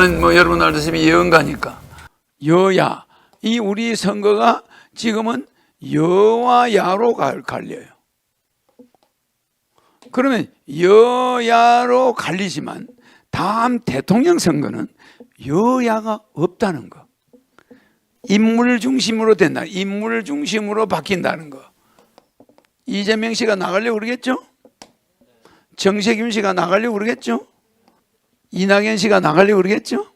나는 뭐 여러분 알다시피 예언가니까 여야 이 우리 선거가 지금은 여와 야로 갈- 갈려요. 그러면 여야로 갈리지만 다음 대통령 선거는 여야가 없다는 거. 인물 중심으로 된다. 인물 중심으로 바뀐다는 거. 이재명 씨가 나가려고 그러겠죠? 정세균 씨가 나가려고 그러겠죠? 이낙연 씨가 나가려고 그러겠죠?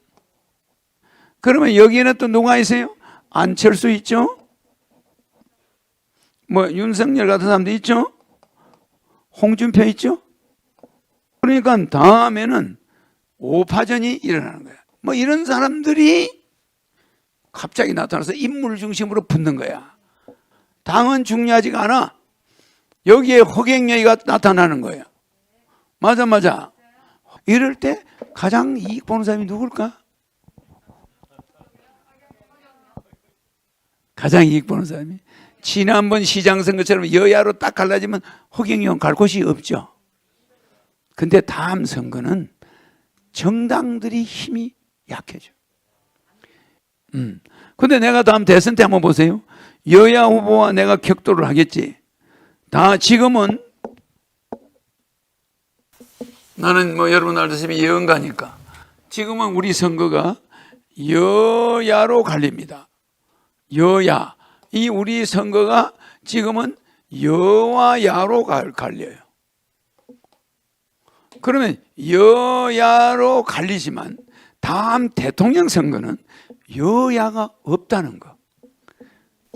그러면 여기에는 또 누가 있어요? 안철수 있죠? 뭐 윤석열 같은 사람도 있죠? 홍준표 있죠? 그러니까 다음에는 오파전이 일어나는 거야. 뭐 이런 사람들이 갑자기 나타나서 인물 중심으로 붙는 거야. 당은 중요하지가 않아. 여기에 허경영이가 나타나는 거야. 맞아, 맞아. 이럴 때 가장 이익 보는 사람이 누굴까? 가장 이익 보는 사람이 지난번 시장 선거처럼 여야로 딱 갈라지면 허경영 갈 곳이 없죠. 근데 다음 선거는 정당들이 힘이 약해져. 음. 근데 내가 다음 대선 때 한번 보세요. 여야 후보와 내가 격돌을 하겠지. 다 지금은 나는 뭐 여러분 알다시피 예언가니까 지금은 우리 선거가 여야로 갈립니다. 여야 이 우리 선거가 지금은 여와 야로 갈- 갈려요. 그러면 여야로 갈리지만 다음 대통령 선거는 여야가 없다는 거.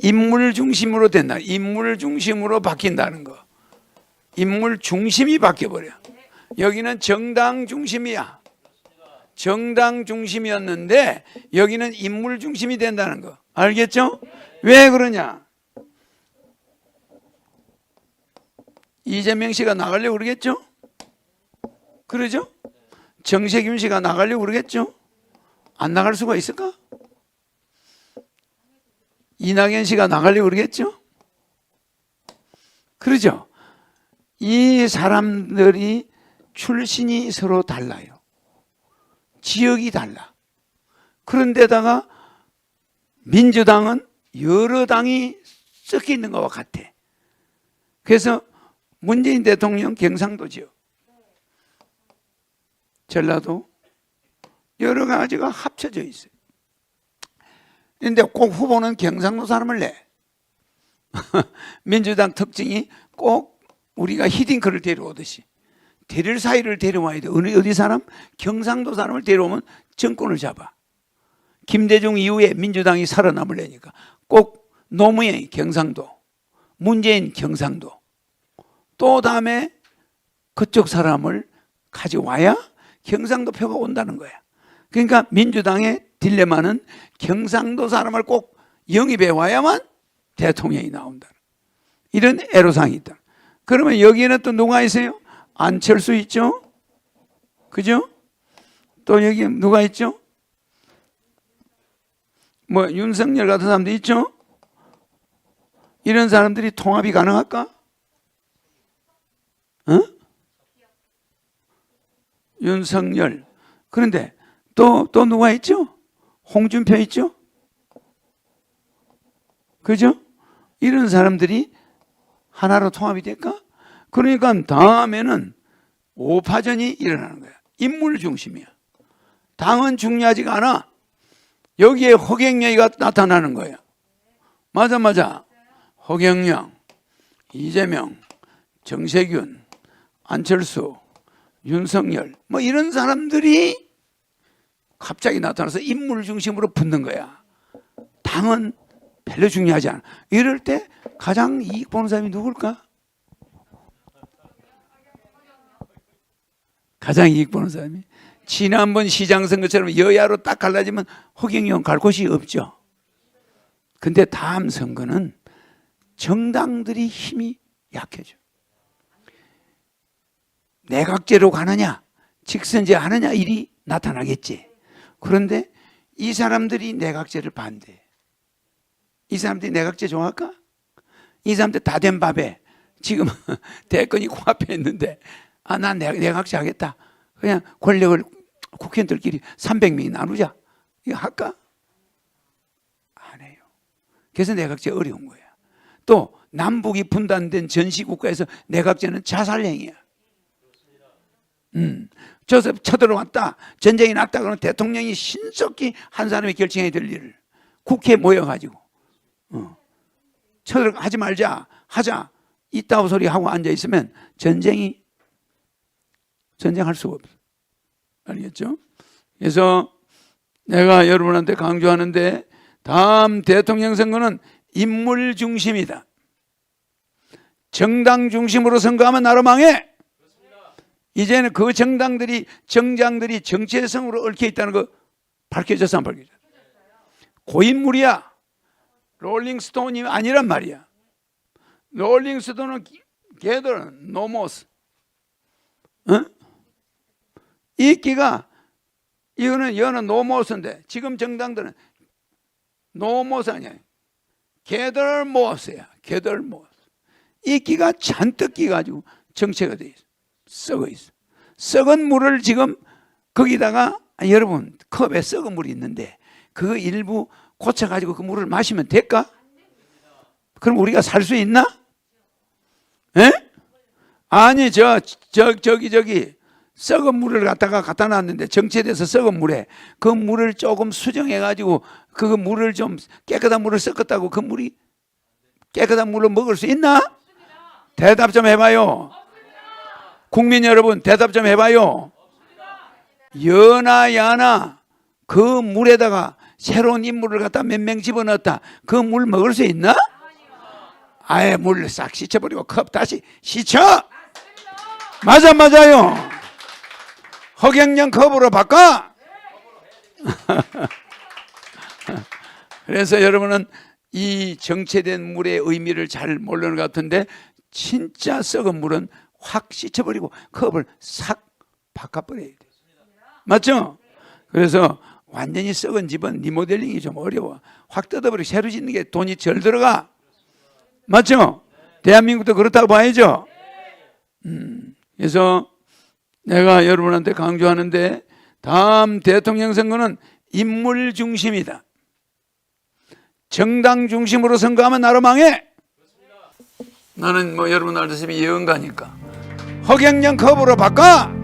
인물 중심으로 된다. 인물 중심으로 바뀐다는 거. 인물 중심이 바뀌어버려. 여기는 정당 중심이야. 정당 중심이었는데 여기는 인물 중심이 된다는 거. 알겠죠? 왜 그러냐? 이재명 씨가 나가려고 그러겠죠? 그러죠? 정세균 씨가 나가려고 그러겠죠? 안 나갈 수가 있을까? 이낙연 씨가 나가려고 그러겠죠? 그러죠? 이 사람들이 출신이 서로 달라요. 지역이 달라. 그런데다가 민주당은 여러 당이 섞여 있는 것과 같아. 그래서 문재인 대통령 경상도 지역, 전라도 여러 가지가 합쳐져 있어요. 근데 꼭 후보는 경상도 사람을 내. 민주당 특징이 꼭 우리가 히딩크를 데려오듯이 데릴 사이를 데려와야 돼. 어느 어디 사람? 경상도 사람을 데려오면 정권을 잡아. 김대중 이후에 민주당이 살아남으려니까 꼭 노무현이 경상도, 문재인 경상도, 또 다음에 그쪽 사람을 가져와야 경상도 표가 온다는 거야. 그러니까 민주당의 딜레마는 경상도 사람을 꼭 영입해 와야만 대통령이 나온다. 이런 애로사항이 있다. 그러면 여기에는 또 누가 있어요? 안철수 있죠? 그죠? 또 여기 누가 있죠? 뭐 윤석열 같은 사람도 있죠? 이런 사람들이 통합이 가능할까? 어? 윤석열. 그런데 또, 또 누가 있죠? 홍준표 있죠? 그죠? 이런 사람들이 하나로 통합이 될까? 그러니까 다음에는 오파전이 일어나는 거야. 인물 중심이야. 당은 중요하지가 않아. 여기에 허경영이가 나타나는 거야. 맞아, 맞아. 허경영, 이재명, 정세균, 안철수, 윤석열, 뭐 이런 사람들이 갑자기 나타나서 인물 중심으로 붙는 거야. 당은 별로 중요하지 않아. 이럴 때 가장 이익 보는 사람이 누굴까? 가장 이익 보는 사람이 지난번 시장 선거처럼 여야로 딱 갈라지면 허경영 갈 곳이 없죠. 근데 다음 선거는 정당들이 힘이 약해져. 내각제로 가느냐, 직선제 하느냐 일이 나타나겠지. 그런데 이 사람들이 내각제를 반대해. 이 사람들이 내각제 좋아할까? 이 사람들 다 된 밥에 지금 대권이 코앞에 있는데 아, 난 내- 내각제 하겠다. 그냥 권력을 국회의원들끼리 300명이 나누자. 이거 할까? 안 해요. 그래서 내각제 어려운 거야. 또 남북이 분단된 전시국가에서 내각제는 자살행위야. 음, 저서 쳐들어왔다. 전쟁이 났다. 그러면 대통령이 신속히 한 사람이 결정해야 될 일을 국회에 모여가지고 어, 쳐들어 하지 말자. 하자. 이따오 소리 하고 앉아 있으면 전쟁이 전쟁할 수가 없어. 알겠죠? 그래서 내가 여러분한테 강조하는데 다음 대통령 선거는 인물 중심이다. 정당 중심으로 선거하면 나라 망해. 이제는 그 정당들이 정장들이 정체성으로 얽혀 있다는 거 밝혀졌어 안 밝혀졌어? 고인물이야. 롤링스톤이 아니란 말이야. 롤링스톤은 걔들은 노모스. 어? 이 끼가 이거는 여는 노모스인데 지금 정당들은 노모스 아니야. 개들 모스야. 개들 모스. 이 끼가 잔뜩 끼가지고 정체가 돼 있어. 썩어 있어. 썩은 물을 지금 거기다가 아, 여러분 컵에 썩은 물이 있는데 그 일부 고쳐가지고 그 물을 마시면 될까? 그럼 우리가 살 수 있나? 에? 아니 저, 저 저기 저기 썩은 물을 갖다가 갖다 놨는데 정체돼서 썩은 물에 그 물을 조금 수정해 가지고 그 물을 좀 깨끗한 물을 섞었다고 그 물이 깨끗한 물로 먹을 수 있나? 대답 좀 해봐요. 국민 여러분 대답 좀 해봐요. 연하 야나 그 물에다가 새로운 인물을 갖다 몇 명 집어넣었다. 그 물 먹을 수 있나? 아예 물 싹 씻어버리고 컵 다시 씻어. 맞아 맞아요. 허경영 컵으로 바꿔. 그래서 여러분은 이 정체된 물의 의미를 잘 모르는 것 같은데 진짜 썩은 물은 확 씻어버리고 컵을 싹 바꿔버려야 돼. 맞죠? 그래서 완전히 썩은 집은 리모델링이 좀 어려워. 확 뜯어버리고 새로 짓는 게 돈이 절 들어가. 맞죠? 대한민국도 그렇다고 봐야죠. 음, 그래서 내가 여러분한테 강조하는데 다음 대통령 선거는 인물 중심이다. 정당 중심으로 선거하면 나라 망해. 나는 뭐 여러분 알다시피 예언가니까 허경영 컵으로 바꿔.